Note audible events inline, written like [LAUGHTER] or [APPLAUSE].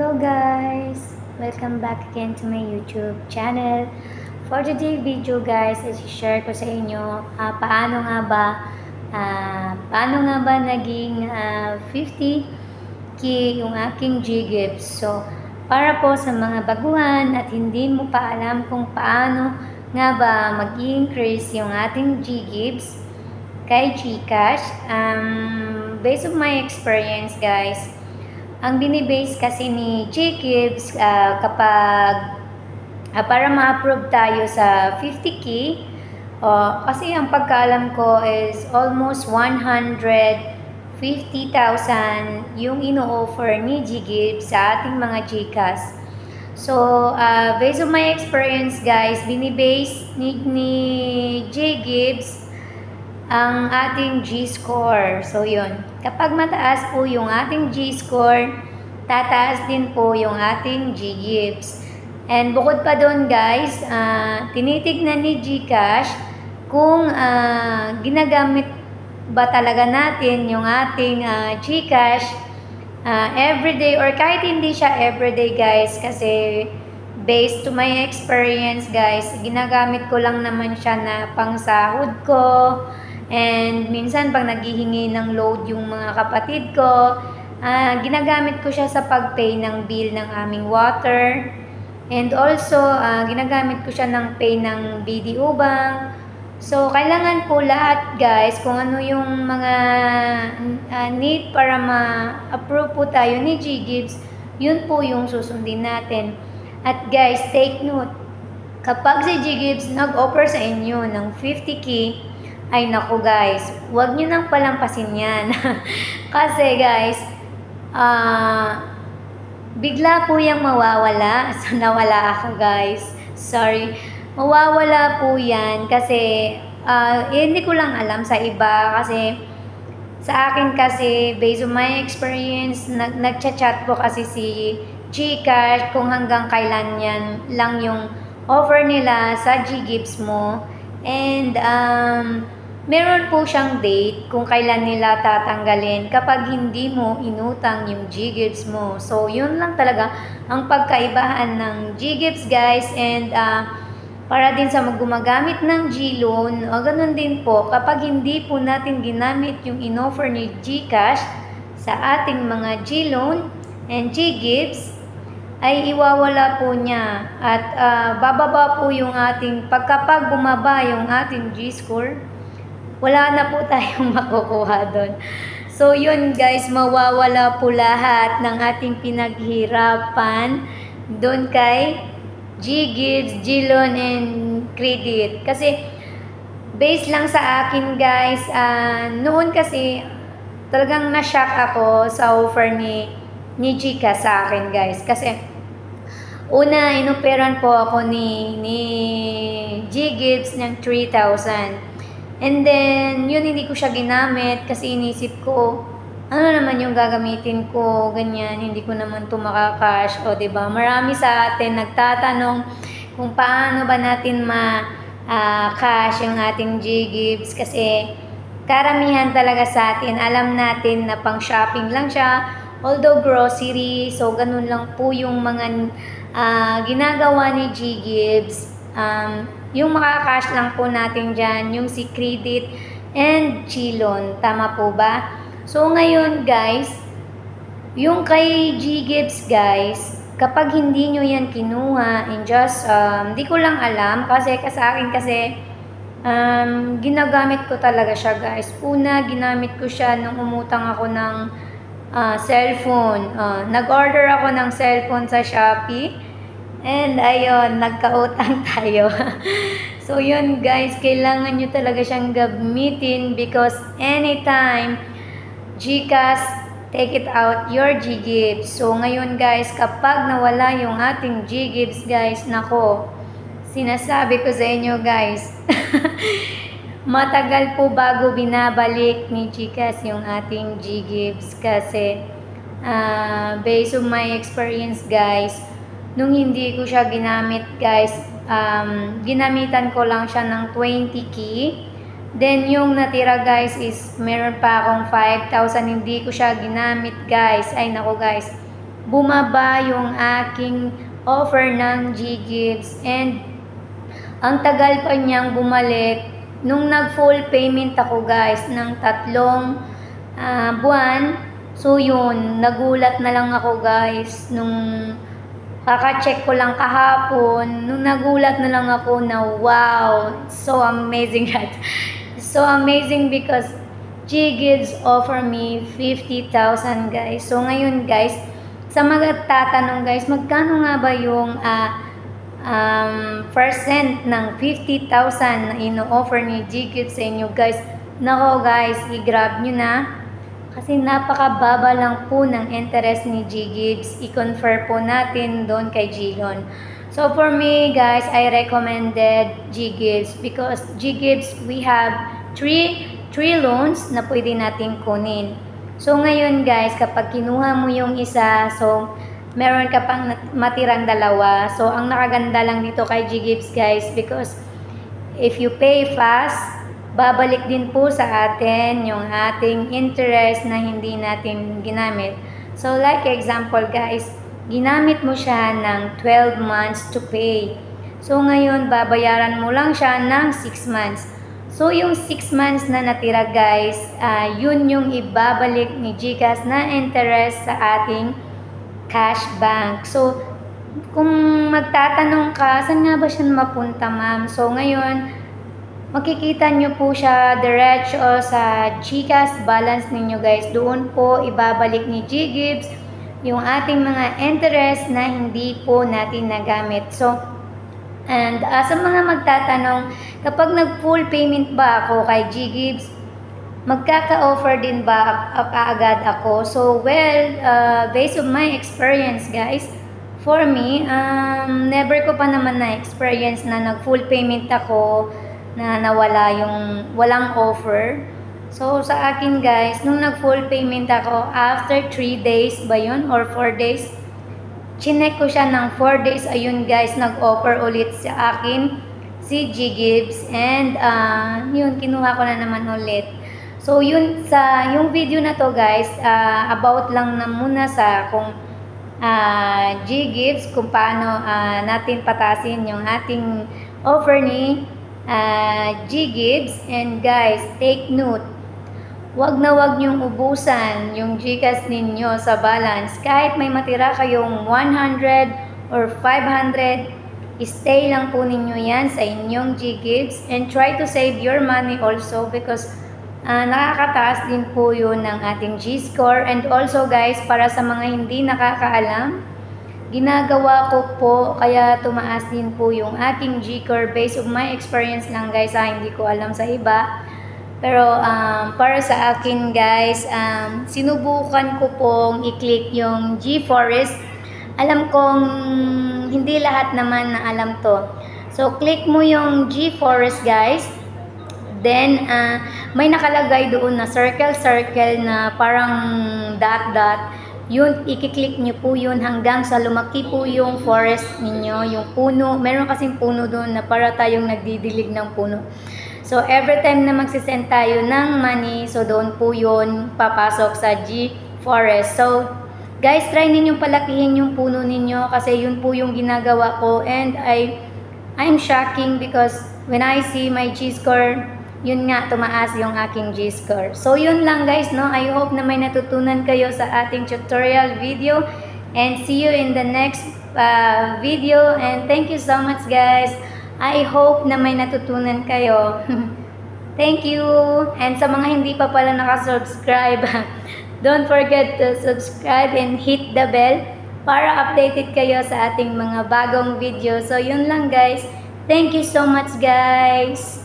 Hello guys! Welcome back again to my YouTube channel. For today video guys, i-share ko sa inyo ah, paano nga ba ah, paano nga ba naging ah, 50k yung aking G-Gift. So, para po sa mga baguhan at hindi mo pa alam kung paano nga ba mag-increase yung ating G-Gifts kay Gcash, um, based of my experience guys, ang binibase kasi ni G-Gives ah, kapag ah, para ma-approve tayo sa 50k, oh, kasi ang pagkaalam ko is almost 150,000 yung ino-offer ni G-Gives sa ating mga Gcash. So, ah, based on my experience guys, binibase ni, ni G-Gives ang ating G-score. So, yun. Kapag mataas po yung ating G-score, tataas din po yung ating G-gifts. And bukod pa doon guys, ah, tinitignan ni Gcash kung ah, ginagamit ba talaga natin yung ating ah, Gcash ah, everyday or kahit hindi siya everyday guys kasi based to my experience guys, ginagamit ko lang naman siya na pangsahod ko, And minsan pag naghihingi ng load yung mga kapatid ko, ah, ginagamit ko siya sa pag-pay ng bill ng aming water. And also, ah, ginagamit ko siya ng pay ng BDO Bank. So, kailangan po lahat guys, kung ano yung mga ah, need para ma-approve po tayo ni G-Gives, yun po yung susundin natin. At guys, take note, kapag si G-Gives nag-offer sa inyo ng 50k, ay naku guys, huwag nyo nang palampasin yan. [LAUGHS] Kasi guys, ah, bigla po yung mawawala. [LAUGHS] So, nawala ako guys. Sorry. Mawawala po yan kasi ah, eh, hindi ko lang alam sa iba kasi sa akin kasi, based on my experience, nag nagchat-chat po kasi si Gcash kung hanggang kailan yan lang yung offer nila sa G-Gives mo. And, um, meron po siyang date kung kailan nila tatanggalin kapag hindi mo inutang yung G-Gifts mo. So, yun lang talaga ang pagkaibahan ng G-Gifts guys and uh, para din sa gumagamit ng G-Loan, o ganun din po, kapag hindi po natin ginamit yung inoffer ni Gcash sa ating mga G-Loan and G-Gifts, ay iwawala po niya at uh, bababa po yung ating, pagkapag bumaba yung ating G-score, wala na po tayong [LAUGHS] makukuha doon. So, yun guys, mawawala po lahat ng ating pinaghirapan doon kay G-Gives, G-Loan, and Credit. Kasi, based lang sa akin guys, uh, noon kasi, talagang na-shock ako sa offer ni, ni Gca sa akin guys. Kasi, una, inoperan po ako ni, ni G-Gives ng 3,000. And then, yun hindi ko siya ginamit kasi inisip ko, ano naman yung gagamitin ko, ganyan, hindi ko naman ito makakash. O, ba diba? Marami sa atin nagtatanong kung paano ba natin ma-cash yung ating G-Gives kasi karamihan talaga sa atin, alam natin na pang shopping lang siya, although grocery, so ganun lang po yung mga uh, ginagawa ni G-Gives. Um, yung makakash lang po natin dyan, yung si credit and Chilon. Tama po ba? So, ngayon guys, yung kay G-Gives guys, kapag hindi nyo yan kinuha in just, um, di ko lang alam kasi sa akin kasi, um, ginagamit ko talaga siya guys. Una, ginamit ko siya nung umutang ako ng uh, cellphone. Uh, nag-order ako ng cellphone sa Shopee. And ayun, nagkautang [LAUGHS] tayo. so yun guys, kailangan nyo talaga siyang gamitin because anytime GCash, take it out your G-Gives. So ngayon guys, kapag nawala yung ating G-Gives guys, nako, sinasabi ko sa inyo guys, [LAUGHS] matagal po bago binabalik ni GCash yung ating G-Gives kasi uh, based on my experience guys, nung hindi ko siya ginamit guys, um, ginamitan ko lang siya ng 20 key. Then yung natira guys is meron pa akong 5,000 hindi ko siya ginamit guys. Ay nako guys. bumaba yung aking offer ng G-Gives and ang tagal pa niyang bumalik nung nag-full payment ako guys ng tatlong ah, buwan. So yun, nagulat na lang ako guys nung kaka-check ko lang kahapon. Nung nagulat na lang ako na wow, so amazing [LAUGHS] that. so amazing because G-Gives offer me 50,000 guys. So ngayon guys, sa mga tatanong guys, magkano nga ba yung ah, um, percent ng 50,000 na ino-offer ni G-Gift sa inyo guys. Nako guys, i-grab nyo na. Kasi napakababa lang po ng interest ni G-Gibbs. I-confer po natin doon kay G-Loan. So for me guys, I recommended G-Gibbs because G-Gibbs, we have three, three loans na pwede natin kunin. So ngayon guys, kapag kinuha mo yung isa, so meron ka pang matirang dalawa. So, ang nakaganda lang dito kay G-Gibbs guys because if you pay fast, babalik din po sa atin yung ating interest na hindi natin ginamit. So, like example guys, ginamit mo siya ng 12 months to pay. So, ngayon, babayaran mo lang siya ng 6 months. So, yung 6 months na natira guys, ah, yun yung ibabalik ni Gcash na interest sa ating cash bank. So, kung magtatanong ka, saan nga ba siya mapunta, ma'am? So, ngayon, makikita nyo po siya diretso sa GCash balance ninyo, guys. Doon po ibabalik ni G-Gibbs yung ating mga interest na hindi po natin nagamit. So, and ah, sa mga magtatanong, kapag nag-full payment ba ako kay G-Gibbs, magkaka-offer din ba kaagad ako? So, well, uh, based on my experience, guys, for me, um, never ko pa naman na-experience na nag-full payment ako na nawala yung walang offer. So, sa akin, guys, nung nag-full payment ako, after 3 days ba yun or 4 days, chinek ko siya ng 4 days. Ayun, guys, nag-offer ulit sa akin si G Gibbs and uh, yun, kinuha ko na naman ulit. So, yun sa yung video na to guys, ah, about lang na muna sa kung ah, G Gibbs, kung paano ah, natin patasin yung ating offer ni ah, G Gibbs. And guys, take note, wag na wag niyong ubusan yung Gcash ninyo sa balance. Kahit may matira kayong 100 or 500, stay lang po ninyo yan sa inyong G-Gigs and try to save your money also because ah, nakakataas din po yun ng ating G-score and also guys para sa mga hindi nakakaalam ginagawa ko po kaya tumaas din po yung ating G-score based on my experience lang guys ha, hindi ko alam sa iba pero um, para sa akin guys um, sinubukan ko pong i-click yung G-Forest alam kong hindi lahat naman na alam to. So, click mo yung G-Forest, guys. Then, ah, may nakalagay doon na circle-circle na parang dot-dot. Yun, ikiklik nyo po yun hanggang sa lumaki po yung forest ninyo, yung puno. Meron kasing puno doon na para tayong nagdidilig ng puno. So, every time na magsisend tayo ng money, so doon po yun papasok sa G-Forest. So, Guys, try ninyong palakihin yung puno ninyo kasi yun po yung ginagawa ko and I I'm shocking because when I see my G-score, yun nga tumaas yung aking G-score. So yun lang guys, no. I hope na may natutunan kayo sa ating tutorial video and see you in the next uh, video and thank you so much guys. I hope na may natutunan kayo. [LAUGHS] Thank you! And sa mga hindi pa pala nakasubscribe, [LAUGHS] don't forget to subscribe and hit the bell para updated kayo sa ating mga bagong video. So, yun lang guys. Thank you so much guys!